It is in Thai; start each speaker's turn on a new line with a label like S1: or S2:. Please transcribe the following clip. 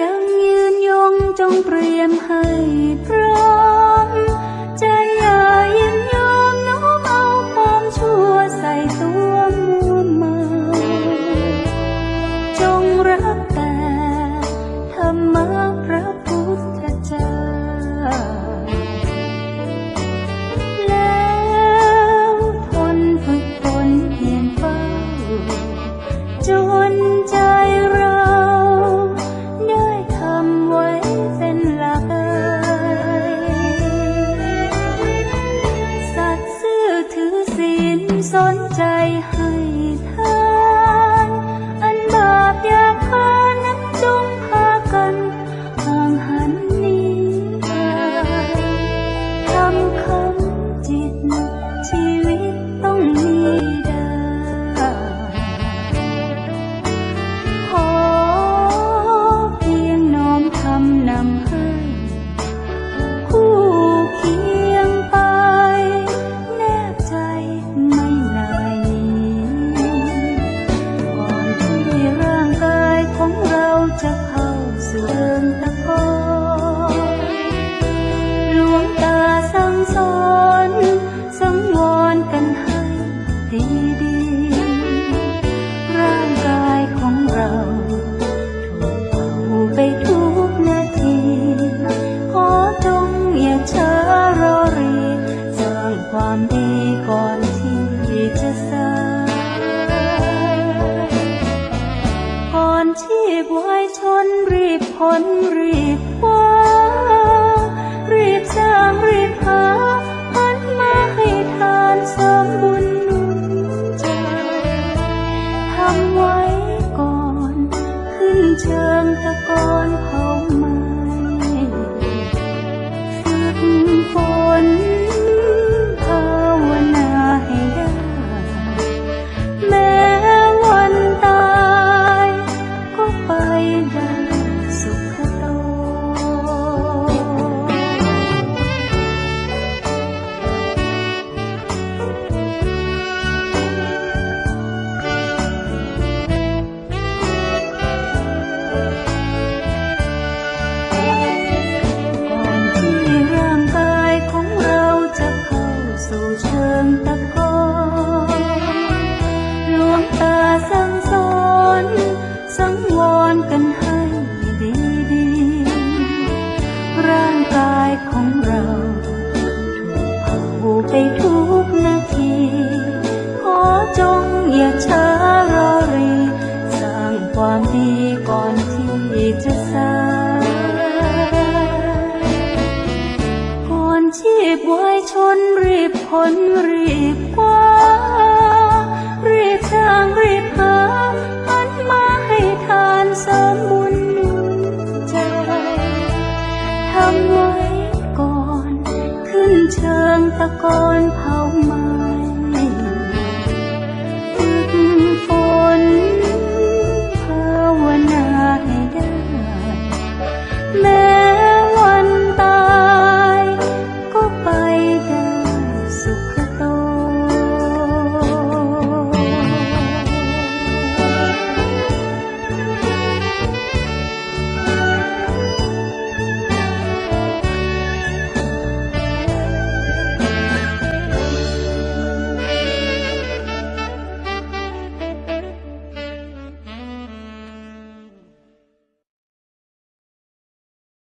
S1: ยังยืนยงจงเตรียมให้พร้อม สนใจให้ 等待 พ้นรีบคว้ารีบสร้างรีบหาพันมาให้ทานสมบุญนุนใจทำไว้ก่อน ขึ้นเชิงตะกอนของไม้ฝึกฝน ชนรีบผลรีบคว้ารีบสร้างรีบหาอันมาให้ทานเสริมบุญใจทำไว้ก่อน ขึ้นเชิงตะกอนเผามา